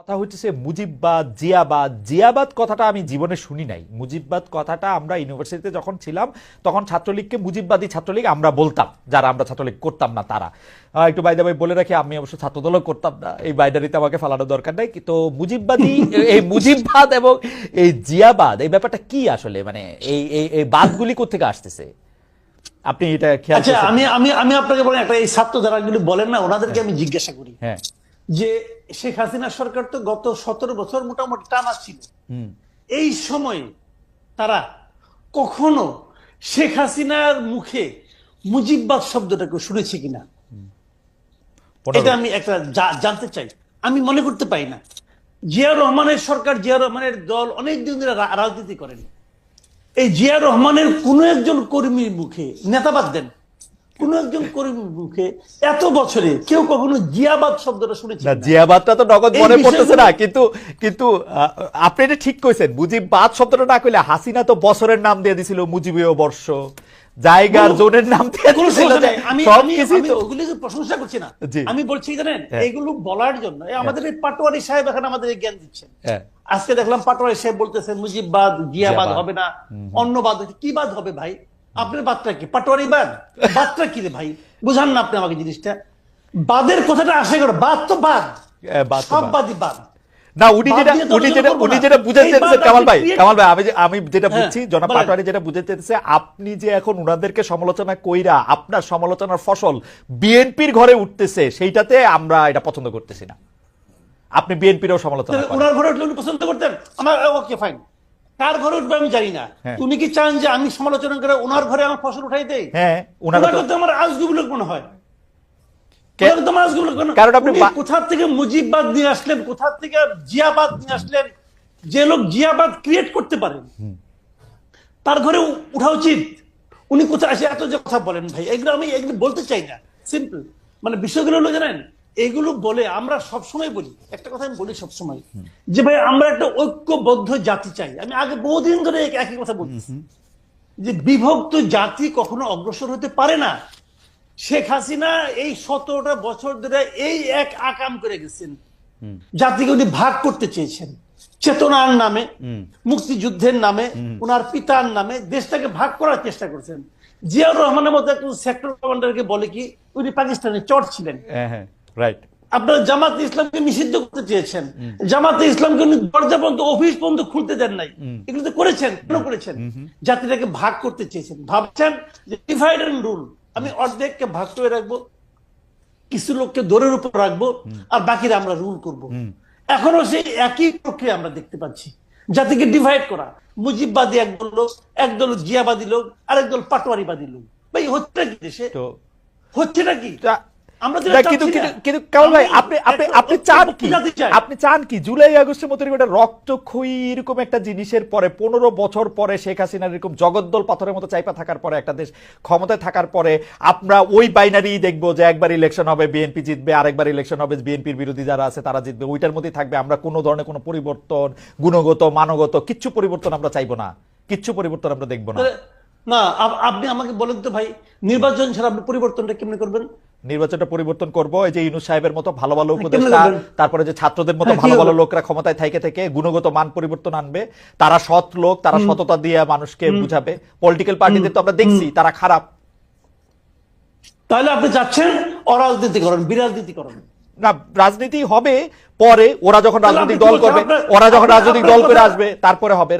কথা হচ্ছে মুজিববাদ জিয়াবাদ। জিয়াবাদ কথাটা আমি জীবনে শুনি নাই। মুজিববাদ কথাটা আমরা ইউনিভার্সিটিতে যখন ছিলাম তখন ছাত্রলীগকে মুজিববাদী ছাত্রলীগ আমরা বলতাম যারা আমরা ছাত্রলীগ করতাম না তারা। একটু বাইদা ভাই বলে রাখি আমি অবশ্য ছাত্রদলও করতাম না। এই বাইডারিতে আমাকে ফালানোর দরকার নাই। তো মুজিববাদী এই মুজিববাদ এবং এই জিয়াবাদ এই ব্যাপারটা কি আসলে? মানে এই এই এই বাদগুলি কোথেকে আসতেছে? আপনি এটা খেয়াল আচ্ছা আমি আমি আমি আপনাকে বলেন একটা এই ছাত্র যারা বলেন না ওনাদেরকে আমি জিজ্ঞাসা করি। হ্যাঁ। যে শেখ হাসিনা সরকার তো গত সতেরো বছর মোটামুটি টানা ছিল। এই সময়ে তারা কখনো শেখ হাসিনার মুখে মুজিববাদ শব্দটাকে শুনেছে কিনা? এটা আমি একটা জানতে চাই। আমি মনে করতে পারি না। জিয়া রহমানের সরকার জিয়া রহমানের দল অনেক দিন ধরে রাজনীতি করেন। এই জিয়া রহমানের কোন একজন কর্মীর মুখে নেতাবাদ দেন। কোন একজন কর্মীর মুখে এত বছরে কেউ কখনো জিয়াবাদ শব্দটা শুনেছে না? জিয়াবাদটা তো নগদ মনে পড়তেছে না কিন্তু কিন্তু আপনি এটা ঠিক কইছেন মুজিববাদ শব্দটা না কইলে হাসিনা তো বছরের নাম দিয়ে দিছিল মুজিবীয় বর্ষ জায়গার জোনের নাম দিয়ে দিছিল নাই। আমি আমি আমি প্রশংসা করছি না আমি বলছি জানেন হ্যাঁ। এগুলো বলার জন্য এই আমাদের এই পাটোয়ারি সাহেব এখন আমাদের জ্ঞান দিচ্ছেন হ্যাঁ। আজকে দেখলাম পাটোয়ারি সাহেব বলতেছেন মুজিববাদ জিয়াবাদ। হবে না অন্যবাদ হচ্ছে। কি বাদ হবে ভাই আপনার বাদটা কি? পাটোয়ারি বাদ? বাদটা কি রে ভাই? বুঝান না আপনি আমাকে জিনিসটা। বাদের কথাটা আসে করে বাদ তো বাদ। সব বাদই বাদ। না উনি যেটা উনি যেটা উনি যেটা বুঝাতে কামাল ভাই কামাল ভাই আমি আমি যেটা হ্যাঁ, বুঝছি জনাব পাটোয়ারি যেটা বুঝাতে চেয়েছে আপনি যে এখন উনাদেরকে সমালোচনা কইরা আপনার সমালোচনার ফসল বিএনপির ঘরে উঠতেছে সেইটাতে আমরা এটা পছন্দ করতেছি না। আপনি বিএনপিরও সমালোচনা করেন। ওনার ঘরে উঠলে উনি পছন্দ করতেন? আমার ওকে ফাইন কার ঘরে উঠবে আমি জানি না। হ্যাঁ। উনি কি চান যে আমি সমালোচনা করে ওনার ঘরে আমার ফসল উঠাই দেই? হ্যাঁ তো আমার লোক মনে হয়। কে- ওনার তো আমার আজগুবি লোক মনে হয়। কারণ আপনি কোথা থেকে মুজিববাদ নিয়ে আসলেন? কোথা থেকে জিয়াবাদ নিয়ে আসলেন? যে লোক জিয়াবাদ ক্রিয়েট করতে পারেন তার ঘরে উঠা উচিত। উনি কোথায় আসে এত যে কথা বলেন ভাই। এগুলো আমি এগুলো বলতে চাই না। সিম্পল মানে বিষয়গুলো হলো জানেন? এগুলো বলে আমরা সবসময় বলি। একটা কথা আমি বলি সবসময় যে ভাই আমরা একটা ঐক্যবদ্ধ জাতি চাই। আমি আগে বহুদিন ধরে একই কথা বলছি যে বিভক্ত জাতি কখনো অগ্রসর হতে পারে না। শেখ হাসিনা এই সতেরোটা বছর ধরে এই এক আকাম করে গেছেন। জাতিকে উনি ভাগ করতে চেয়েছেন। চেতনার নামে মুক্তিযুদ্ধের নামে ওনার পিতার নামে দেশটাকে ভাগ করার চেষ্টা করছেন। জিয়াউর রহমানের মতো একজন সেক্টর কমান্ডারকে বলে কি উনি পাকিস্তানের চট ছিলেন। হ্যাঁ হ্যাঁ। রাইট আপনারা জামাত ইসলামকে নিষিদ্ধ করতে চেয়েছেন। জামাতে ইসলামকে উনি দরজা পর্যন্ত অফিস পর্যন্ত খুলতে দেন নাই। এগুলো তো করেছেন কেন করেছেন? জাতিটাকে ভাগ করতে চেয়েছেন। ভাবছেন যে ডিভাইড এন্ড রুল আমি অর্ধেককে ভাগ করে রাখব কিছু লোককে দৌড়ের উপর রাখব আর বাকিরা আমরা রুল করব। এখনও সেই একই প্রক্রিয়া আমরা দেখতে পাচ্ছি। জাতিকে ডিভাইড করা। মুজিববাদী একদল লোক একদল জিয়াবাদী লোক আর একদল পাটোয়ারিবাদী লোক। ভাই হচ্ছে কি দেশে? তো হচ্ছেটা কি? আপনি চান কি? জুলাই আগস্টের মতো একটা রক্তক্ষয়ী এরকম একটা জিনিসের পরে পনেরো বছর পরে শেখ হাসিনার এরকম জগদ্দল পাথরের মতো চাইপা থাকার পরে একটা দেশ ক্ষমতায় থাকার পরে আমরা ওই বাইনারি দেখব যে একবার ইলেকশন হবে বিএনপি জিতবে আরেকবার ইলেকশন হবে বিএনপির বিরোধী যারা আছে তারা জিতবে। ওইটার মধ্যেই থাকবে। আমরা কোনো ধরনের কোনো পরিবর্তন গুণগত মানগত কিচ্ছু পরিবর্তন আমরা চাইব না। কিচ্ছু পরিবর্তন আমরা দেখব না। না আপনি আমাকে বলেন তো ভাই নির্বাচন ছাড়া আপনি পরিবর্তনটা কেমনে করবেন? নির্বাচনটা পরিবর্তন করব। এই যে ইউনুস সাহেবের মতো ভালো ভালো উপদেষ্টা তারপরে যে ছাত্রদের মতো হ্যাঁ, ভালো ভালো লোকরা ক্ষমতায় থাইকে থেকে গুণগত মান পরিবর্তন আনবে। তারা সৎ লোক তারা সততা দিয়ে মানুষকে বুঝাবে। পলিটিক্যাল পার্টিদের তো আমরা দেখছি তারা খারাপ। তাহলে আপনি চাচ্ছেন অরাজনীতিকরণ বিরাজনীতিকরণ? না রাজনীতি হবে পরে ওরা যখন রাজনৈতিক দল করবে ওরা যখন রাজনৈতিক দল করে আসবে তারপরে হবে